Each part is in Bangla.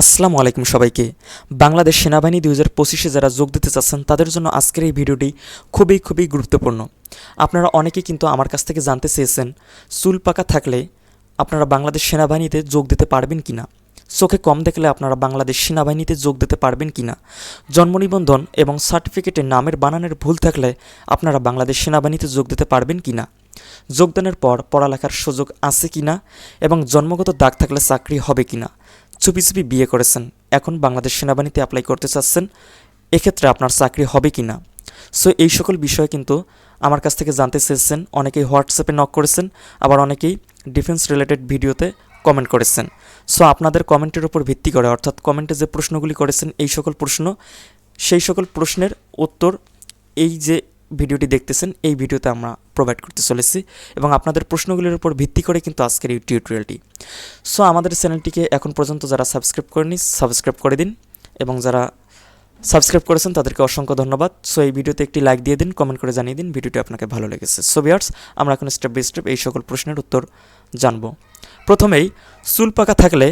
আসসালামু আলাইকুম সবাইকে। বাংলাদেশ সেনাবাহিনী দুই হাজার পঁচিশে যারা যোগ দিতে চাচ্ছেন, তাদের জন্য আজকের এই ভিডিওটি খুবই খুবই গুরুত্বপূর্ণ। আপনারা অনেকে কিন্তু আমার কাছ থেকে জানতে চেয়েছেন, চুল পাকা থাকলে আপনারা বাংলাদেশ সেনাবাহিনীতে যোগ দিতে পারবেন কি না চোখে কম দেখলে আপনারা বাংলাদেশ সেনাবাহিনীতে যোগ দিতে পারবেন কি না জন্ম নিবন্ধন এবং সার্টিফিকেটে নামের বানানের ভুল থাকলে আপনারা বাংলাদেশ সেনাবাহিনীতে যোগ দিতে পারবেন কি না যোগদানের পর পড়ালেখার সুযোগ আছে কি না এবং জন্মগত দাগ থাকলে চাকরি হবে কি না চুপি চুপি বিয়ে করেছেন। এখন বাংলাদেশ সেনাবাহিনীতে অ্যাপ্লাই করতে চাচ্ছেন। এক্ষেত্রে আপনার চাকরি হবে কি না? সো এই সকল বিষয় কিন্তু আমার কাছ থেকে জানতে চেয়েছেন। অনেকেই হোয়াটসঅ্যাপে নক করেছেন, আবার অনেকেই ডিফেন্স রিলেটেড ভিডিওতে কমেন্ট করেছেন। সো আপনাদের কমেন্টের উপর ভিত্তি করে, অর্থাৎ কমেন্টে যে প্রশ্নগুলি করেছেন, এই সকল প্রশ্ন, সেই সকল প্রশ্নের উত্তর, এই যে ভিডিওটি দেখতেছেন, এই ভিডিওতে আমরা প্রোভাইড করতে চলেছি এবং আপনাদের প্রশ্নগুলির উপর ভিত্তি করে কিন্তু আজকের এই টিউটোরিয়ালটি সো আমাদের চ্যানেলটিকে এখন পর্যন্ত যারা সাবস্ক্রাইব করেনি সাবস্ক্রাইব করে দিন এবং যারা সাবস্ক্রাইব করেছেন, তাদেরকে অসংখ্য ধন্যবাদ। সো এই ভিডিওতে একটি লাইক দিয়ে দিন কমেন্ট করে জানিয়ে দিন, ভিডিওটি আপনাকে ভালো লেগেছে। সো বিয়ার্স আমরা এখন স্টেপ বাই স্টেপ এই সকল প্রশ্নের উত্তর জানব। প্রথমেই, চুল পাকা থাকলে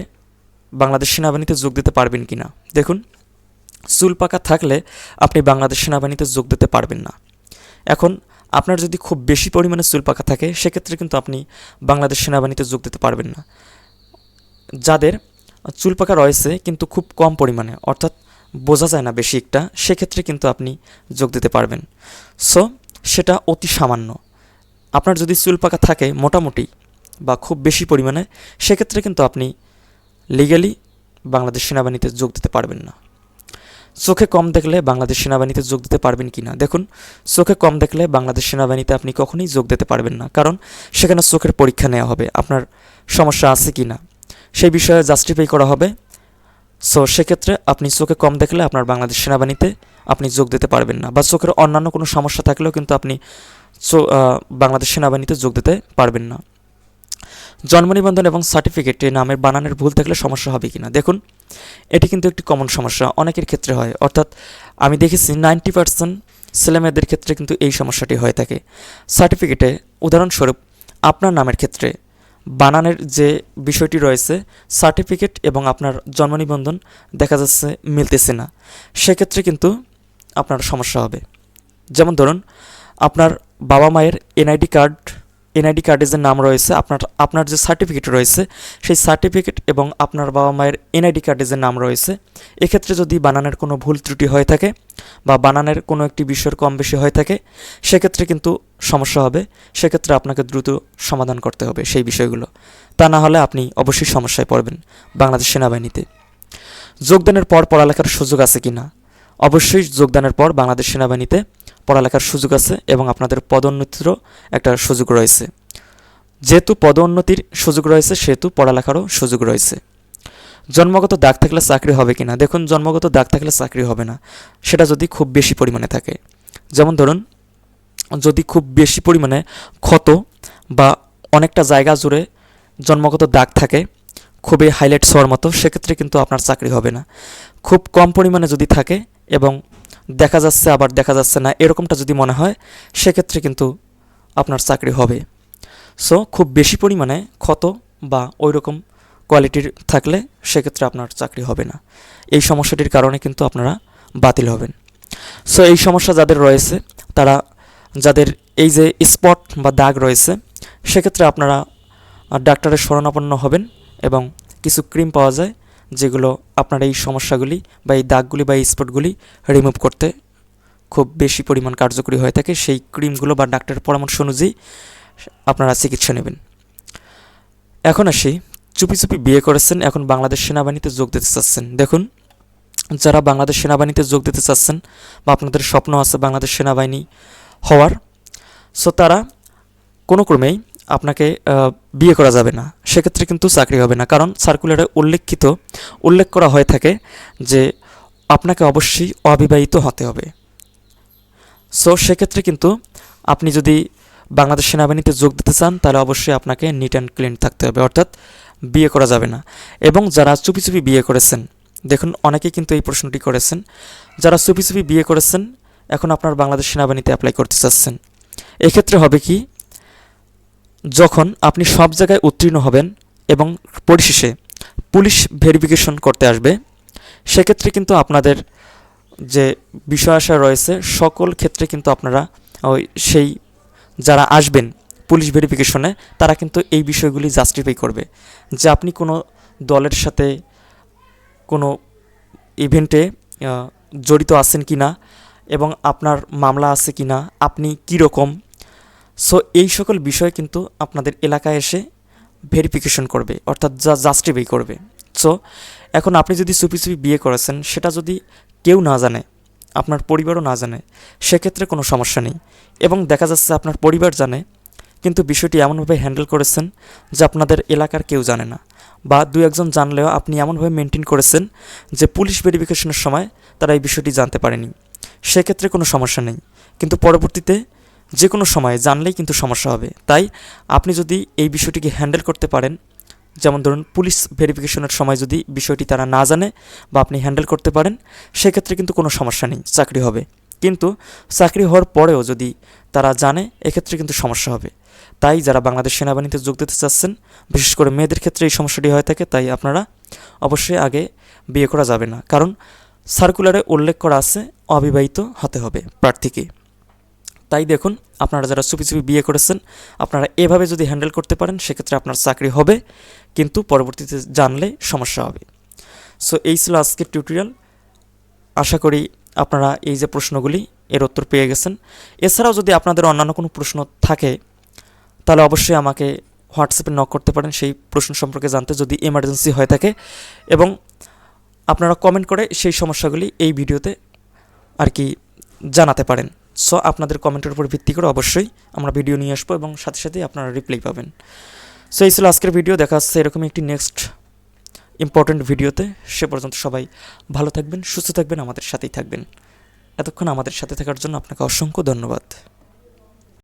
বাংলাদেশ সেনাবাহিনীতে যোগ দিতে পারবেন কি না দেখুন, চুল পাকা থাকলে আপনি বাংলাদেশ সেনাবাহিনীতে যোগ দিতে পারবেন না। এখন আপনার যদি খুব বেশি পরিমাণে চুল পাকা থাকে, সেক্ষেত্রে কিন্তু আপনি বাংলাদেশ সেনাবাহিনীতে যোগ দিতে পারবেন না। যাদের চুল পাকা রয়েছে কিন্তু খুব কম পরিমাণে, অর্থাৎ বোঝা যায় না বেশি একটা, সেক্ষেত্রে কিন্তু আপনি যোগ দিতে পারবেন। সো, সেটা অতি সামান্য। আপনার যদি চুল পাকা থাকে মোটামুটি বা খুব বেশি পরিমাণে, সেক্ষেত্রে কিন্তু আপনি লিগালি বাংলাদেশ সেনাবাহিনীতে যোগ দিতে পারবেন না। চোখে কম দেখলে বাংলাদেশ সেনাবাহিনীতে যোগ দিতে পারবেন কি না দেখুন, চোখে কম দেখলে বাংলাদেশ সেনাবাহিনীতে আপনি কখনোই যোগ দিতে পারবেন না, কারণ সেখানে চোখের পরীক্ষা নেওয়া হবে, আপনার সমস্যা আছে কি না সেই বিষয়ে জাস্টিফাই করা হবে। সো সেক্ষেত্রে আপনি চোখে কম দেখলে আপনার বাংলাদেশ সেনাবাহিনীতে আপনি যোগ দিতে পারবেন না, বা চোখের অন্যান্য কোনো সমস্যা থাকলেও কিন্তু আপনি বাংলাদেশ সেনাবাহিনীতে যোগ দিতে পারবেন না। জন্ম নিবন্ধন এবং সার্টিফিকেটে নামের বানানের ভুল থাকলে সমস্যা হবে কি না দেখুন, এটি কিন্তু একটি কমন সমস্যা। অনেকের ক্ষেত্রে হয়। অর্থাৎ আমি দেখেছি নাইনটি পার্সেন্ট ছেলেমেয়েদের ক্ষেত্রে কিন্তু এই সমস্যাটি হয়ে থাকে। সার্টিফিকেটে উদাহরণস্বরূপ, আপনার নামের ক্ষেত্রে বানানের যে বিষয়টি রয়েছে সার্টিফিকেট এবং আপনার জন্ম নিবন্ধন দেখা যাচ্ছে মিলতেছে না। সেক্ষেত্রে কিন্তু আপনার সমস্যা হবে। যেমন ধরুন, আপনার বাবা মায়ের এনআইডি কার্ড এনআইডি কার্ডে যে নাম রয়েছে, আপনার আপনার যে সার্টিফিকেট রয়েছে, সেই সার্টিফিকেট এবং আপনার বাবা মায়ের এনআইডি কার্ডে যে নাম রয়েছে, এক্ষেত্রে যদি বানানের কোনো ভুল ত্রুটি হয়ে থাকে বা বানানের কোনো একটি বিষয়ের কম বেশি হয়ে থাকে, সেক্ষেত্রে কিন্তু সমস্যা হবে। সেক্ষেত্রে আপনাকে দ্রুত সমাধান করতে হবে সেই বিষয়গুলো। তা না হলে আপনি অবশ্যই সমস্যায় পড়বেন বাংলাদেশ সেনাবাহিনীতে। যোগদানের পর পড়ালেখার সুযোগ আছে কি না অবশ্যই যোগদানের পর বাংলাদেশ সেনাবাহিনীতে পড়ালেখার সুযোগ আছে এবং আপনাদের পদোন্নতিরও একটা সুযোগ রয়েছে। যেহেতু পদোন্নতির সুযোগ রয়েছে, সেহেতু পড়ালেখারও সুযোগ রয়েছে। জন্মগত দাগ থাকলে চাকরি হবে কি না দেখুন, জন্মগত দাগ থাকলে চাকরি হবে না। সেটা যদি খুব বেশি পরিমাণে থাকে। যেমন ধরুন, যদি খুব বেশি পরিমাণে ক্ষত বা অনেকটা জায়গা জুড়ে জন্মগত দাগ থাকে, খুবই হাইলাইট হওয়ার মতো, সেক্ষেত্রে কিন্তু আপনার চাকরি হবে না। খুব কম পরিমাণে যদি থাকে এবং দেখা যাচ্ছে, আবার দেখা যাচ্ছে না, এরকমটা যদি মনে হয়, সেক্ষেত্রে কিন্তু আপনার চাকরি হবে। সো খুব বেশি পরিমাণে ক্ষত বা ওই রকম কোয়ালিটির থাকলে সেক্ষেত্রে আপনার চাকরি হবে না। এই সমস্যাটির কারণে কিন্তু আপনারা বাতিল হবেন। সো এই সমস্যা যাদের রয়েছে, তারা, যাদের এই যে স্পট বা দাগ রয়েছে, সেক্ষেত্রে আপনারা ডাক্তারের শরণাপন্ন হবেন এবং কিছু ক্রিম পাওয়া যায় যেগুলো আপনার এই সমস্যাগুলি বা এই দাগগুলি বা এই স্পটগুলি রিমুভ করতে খুব বেশি পরিমাণ কার্যকরী হয়ে থাকে, সেই ক্রিমগুলো বা ডাক্তারের পরামর্শ অনুযায়ী আপনারা চিকিৎসা নেবেন। এখন আসি, চুপি চুপি বিয়ে করেছেন, এখন বাংলাদেশ সেনাবাহিনীতে যোগ দিতে চাচ্ছেন। দেখুন, যারা বাংলাদেশ সেনাবাহিনীতে যোগ দিতে চাচ্ছেন বা আপনাদের স্বপ্ন আছে বাংলাদেশ সেনাবাহিনী হওয়ার সো তারা কোনো ক্রমেই আপনাকে বিয়ে করা যাবে না। সেক্ষেত্রে কিন্তু চাকরি হবে না। কারণ সার্কুলারে উল্লেখিত, উল্লেখ করা হয়ে থাকে যে আপনাকে অবশ্যই অবিবাহিত হতে হবে। সো সেক্ষেত্রে কিন্তু আপনি যদি বাংলাদেশ সেনাবাহিনীতে যোগ দিতে চান, তাহলে অবশ্যই আপনাকে নিট অ্যান্ড ক্লিন থাকতে হবে। অর্থাৎ বিয়ে করা যাবে না। এবং যারা চুপি চুপি বিয়ে করেছেন, দেখুন অনেকে কিন্তু এই প্রশ্নটি করেছেন, যারা চুপি চুপি বিয়ে করেছেন, এখন আপনার বাংলাদেশ সেনাবাহিনীতে অ্যাপ্লাই করতে চাচ্ছেন। এক্ষেত্রে হবে কি যখন আপনি সব জায়গায় উত্তীর্ণ হবেন এবং পরিশেষে পুলিশ ভেরিফিকেশন করতে আসবে, সেক্ষেত্রে কিন্তু আপনাদের যে বিষয় আশা রয়েছে, সকল ক্ষেত্রে কিন্তু আপনারা ওই সেই যারা আসবেন পুলিশ ভেরিফিকেশনে, তারা কিন্তু এই বিষয়গুলি জাস্টিফাই করবে যে আপনি কোনো দলের সাথে কোনো ইভেন্টে জড়িত আছেন কি না এবং আপনার মামলা আছে কি না আপনি কীরকম সো এই সকল বিষয় কিন্তু আপনাদের এলাকায় এসে ভেরিফিকেশন করবে, অর্থাৎ যা জাস্টিফাই করবে। সো এখন আপনি যদি চুপি চুপি বিয়ে করেছেন, সেটা যদি কেউ না জানে, আপনার পরিবারও না জানে, সেক্ষেত্রে কোনো সমস্যা নেই। এবং দেখা যাচ্ছে আপনার পরিবার জানে, কিন্তু বিষয়টি এমনভাবে হ্যান্ডেল করেছেন যে আপনাদের এলাকার কেউ জানে না। বা দু একজন জানলেও আপনি এমনভাবে মেনটেন করেছেন যে পুলিশ ভেরিফিকেশনের সময় তারা এই বিষয়টি জানতে পারেনি। সেক্ষেত্রে কোনো সমস্যা নেই। কিন্তু পরবর্তীতে যে কোনো সময় জানলেই কিন্তু সমস্যা হবে। তাই আপনি যদি এই বিষয়টিকে হ্যান্ডেল করতে পারেন, যেমন ধরুন পুলিশ ভেরিফিকেশনের সময় যদি বিষয়টি তারা না জানে বা আপনি হ্যান্ডেল করতে পারেন, সেক্ষেত্রে কিন্তু কোনো সমস্যা নেই, চাকরি হবে। কিন্তু চাকরি হওয়ার পরেও যদি তারা জানে, এক্ষেত্রে কিন্তু সমস্যা হবে। তাই যারা বাংলাদেশ সেনাবাহিনীতে যোগ দিতে চাচ্ছেন, বিশেষ করে মেয়েদের ক্ষেত্রে এই সমস্যাটি হয়ে থাকে, তাই আপনারা অবশ্যই আগে বিয়ে করা যাবে না। কারণ সার্কুলারে উল্লেখ করা আছে, অবিবাহিত হতে হবে প্রার্থীকে। তাই দেখুন, আপনারা যারা চুপি চুপি বিয়ে করেছেন, আপনারা এভাবে যদি হ্যান্ডেল করতে পারেন, সেক্ষেত্রে আপনার চাকরি হবে, কিন্তু পরবর্তীতে জানলে সমস্যা হবে। সো, এই ছিল আজকের টিউটোরিয়াল আশা করি আপনারা এই যে প্রশ্নগুলি, এর উত্তর পেয়ে গেছেন। এছাড়াও যদি আপনাদের অন্যান্য কোনো প্রশ্ন থাকে, তাহলে অবশ্যই আমাকে হোয়াটসঅ্যাপে নক করতে পারেন, সেই প্রশ্ন সম্পর্কে জানতে যদি এমার্জেন্সি হয়ে থাকে। এবং আপনারা কমেন্ট করে সেই সমস্যাগুলি এই ভিডিওতে আর কি জানাতে পারেন। সো আপনাদের কমেন্টের উপর ভিত্তি করে অবশ্যই আমরা ভিডিও নিয়ে আসব এবং সাথে সাথে আপনারা রিপ্লাই পাবেন। সো এই ছিল আজকের ভিডিও দেখা যাচ্ছে এরকমই একটি নেক্সট ইম্পর্ট্যান্ট ভিডিওতে সে পর্যন্ত সবাই ভালো থাকবেন, সুস্থ থাকবেন, আমাদের সাথেই থাকবেন। এতক্ষণ আমাদের সাথে থাকার জন্য আপনাকে অসংখ্য ধন্যবাদ।